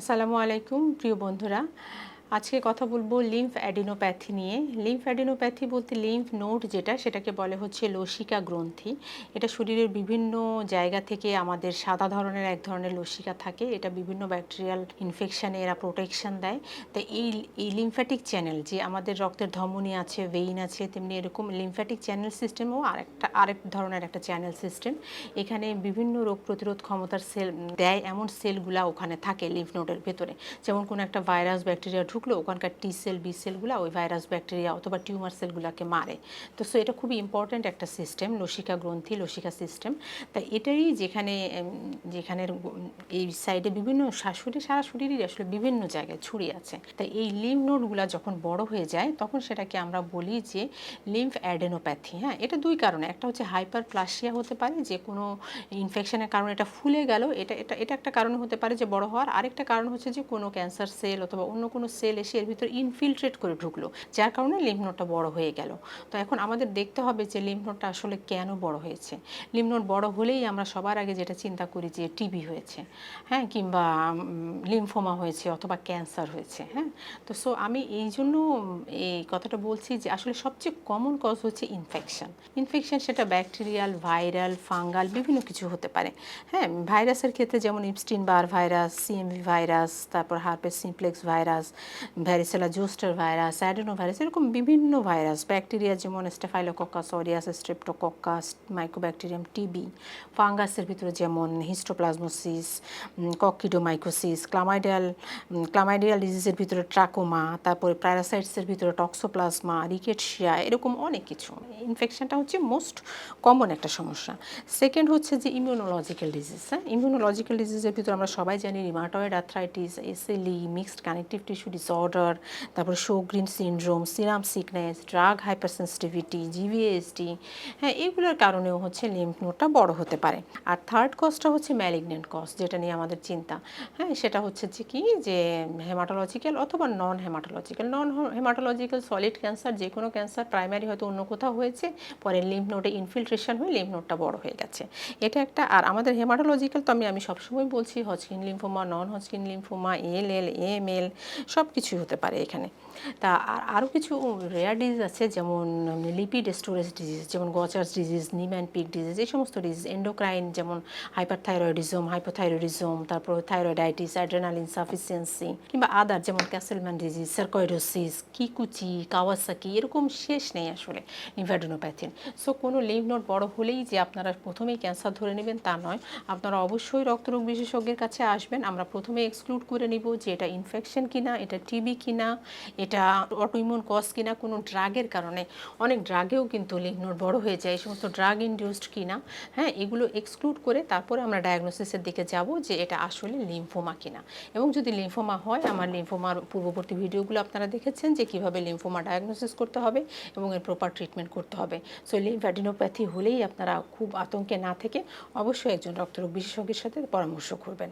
আসসালামু আলাইকুম প্রিয় বন্ধুরা। আজকে কথা বলব লিম্ফ অ্যাডিনোপ্যাথি নিয়ে। লিম্ফ অ্যাডিনোপ্যাথি বলতে লিম্ফ নোড যেটা, সেটাকে বলে হচ্ছে লসিকা গ্রন্থি। এটা শরীরের বিভিন্ন জায়গা থেকে আমাদের সাদা ধরনের এক ধরনের লসিকা থাকে। এটা বিভিন্ন ব্যাকটেরিয়াল ইনফেকশানে এরা প্রোটেকশন দেয়। তাই এই এই লিম্ফ্যাটিক চ্যানেল যে আমাদের রক্তের ধমনী আছে ভেইন আছে, তেমনি এরকম লিম্ফ্যাটিক চ্যানেল সিস্টেমও আরেকটা, আরেক ধরনের একটা চ্যানেল সিস্টেম এখানে বিভিন্ন রোগ প্রতিরোধ ক্ষমতার সেল দেয়, এমন সেলগুলা ওখানে থাকে লিম্ফ নোডের ভেতরে। যেমন কোনো একটা ভাইরাস ব্যাকটেরিয়া ঢুকলো ওখানকার টি সেল বি সেলগুলো ওই ভাইরাস ব্যাকটেরিয়া অথবা টিউমার সেলগুলোকে মারে। তো সো এটা খুবই ইম্পর্ট্যান্ট একটা সিস্টেম লসিকা গ্রন্থি লসিকা সিস্টেম তা এটাই যেখানে উম, যেখানে এই সাইডে বিভিন্ন শাশুড়ি সারা শরীরই আসলে বিভিন্ন জায়গায় ছড়িয়ে আছে। তাই এই লিম্ফ নোডগুলো যখন বড় হয়ে যায় তখন সেটাকে আমরা বলি যে লিম্ফ অ্যাডেনোপ্যাথি হ্যাঁ এটা দুই কারণে। একটা হচ্ছে হাইপার প্লাসিয়া হতে পারে যে কোনো ইনফেকশনের কারণে এটা ফুলে গেল। এটা এটা এটা একটা কারণ হতে পারে যে বড় হওয়ার। আরেকটা কারণ হচ্ছে যে কোনো ক্যান্সার সেল অথবা অন্য কোনো সেল এসে এর ভিতর ইনফিলট্রেট করে ঢুকলো, যার কারণে লিম্ফ নোডটা বড় হয়ে গেল। তো এখন আমাদের দেখতে হবে যে লিম্ফ নোডটা আসলে কেন বড় হয়েছে। লিম্ফ নোড বড় হলেই আমরা সবার আগে যেটা চিন্তা করি যে টিবি হয়েছে হ্যাঁ কিংবা লিম্ফোমা হয়েছে অথবা ক্যান্সার হয়েছে হ্যাঁ। তো সো আমি এই জন্য এই কথাটা বলছি যে আসলে সবচেয়ে কমন কজ হচ্ছে ইনফেকশন ইনফেকশন সেটা ব্যাকটেরিয়াল ভাইরাল ফাঙ্গাল বিভিন্ন কিছু হতে পারে হ্যাঁ। ভাইরাসের ক্ষেত্রে যেমন Epstein Barr virus CMV virus তারপর herpes simplex virus varicella zoster virus adeno virus এরকম বিভিন্ন ভাইরাস ব্যাকটেরিয়া যেমন staphylococcus aureus streptococcus mycobacterium TB ফাঙ্গাসের ভিতরে যেমন হিস্টোপ্লাজমোসিস ককিডোমাইকোসিস ক্লামাইডিয়াল ক্লামাইডিয়াল ডিজিজের ভিতরে ট্রাকোমা তারপরে প্যারাসাইটসের ভিতরে টক্সোপ্লাজমা রিকেটশিয়া এরকম অনেক কিছু। ইনফেকশনটা হচ্ছে মোস্ট কমন একটা সমস্যা। সেকেন্ড হচ্ছে যে ইমিউনোলজিক্যাল ডিজিজ হ্যাঁ? ইমিউনোলজিক্যাল ডিজিজের ভিতরে আমরা সবাই জানি rheumatoid arthritis SLE mixed connective tissue disorder তারপরে Sjogren syndrome serum sickness drug hypersensitivity GVST হ্যাঁ এগুলোর কারণেও হচ্ছে লিম্ফ নোডটা বড় হতে পারে। আর থার্ড কজটা হচ্ছে ম্যালিগনেন্ট কজ যেটা নিয়ে আমাদের চিন্তা। হ্যাঁ সেটা হচ্ছে যে কি? যে হেমাটোলজিক্যাল অথবা non haematological non haematological solid cancer যে কোনো ক্যান্সার প্রাইমারি হয়তো অন্য কোথাও হয়েছে, পরে লিম্ফ নোডে ইনফিলট্রেশন হয়ে লিম্ফ নোডটা বড় হয়ে গেছে। এটা একটা, আর আমাদের হেমাটোলজিক্যাল তো আমি আমি সবসময় বলছি Hodgkin lymphoma non Hodgkin lymphoma L L M L সব কিছুই হতে পারে এখানে। তা আর আরও কিছু রেয়ার ডিজিজ আছে, যেমন লিপিড স্টোরেজ ডিজিজ যেমন Gaucher's disease Niemann Pick disease এই সমস্ত ডিজিজ এন্ডোক্রাইন যেমন হাইপারথাইরয়েডিজম হাইপোথাইরয়েডিজম তারপর থাইরয়েডাইটিস অ্যাড্রেনাল ইনসাফিসিয়েন্সি কিংবা আদার যেমন ক্যাসেলম্যান ডিজিজ সার্কয়েডোসিস কিকুচি কাওয়াসাকি এরকম শেষ নেই আসলে লিম্ফ্যাডেনোপ্যাথির সো কোনো লিম্ফ নোট বড় হলেই যে আপনারা প্রথমেই ক্যান্সার ধরে নেবেন তা নয়। আপনারা অবশ্যই রক্তরোগ বিশেষজ্ঞের কাছে আসবেন। আমরা প্রথমে এক্সক্লুড করে নিব যে এটা ইনফেকশন কিনা, এটা টিবি কিনা, এটা অটোইমিউন কজ কিনা, কোনো ড্রাগের কারণে অনেক ড্রাগেও কিন্তু লিম্ফ বড় হয়ে যায়, এই সমস্ত ড্রাগ ইনডিউসড কিনা হ্যাঁ এগুলো এক্সক্লুড করে তারপরে আমরা ডায়াগনোসিসের দিকে যাব যে এটা আসলে লিম্ফোমা কিনা। এবং যদি লিম্ফোমা হয়, আমার লিম্ফোমার পূর্ববর্তী ভিডিওগুলো আপনারা দেখেছেন যে কীভাবে লিম্ফোমা ডায়াগনোসিস করতে হবে এবং এর প্রপার ট্রিটমেন্ট করতে হবে। সো লিম্ফ্যাডিনোপ্যাথি হলেই আপনারা খুব আতঙ্কে না থেকে অবশ্যই একজন রক্তরোগ বিশেষজ্ঞের সাথে পরামর্শ করবেন।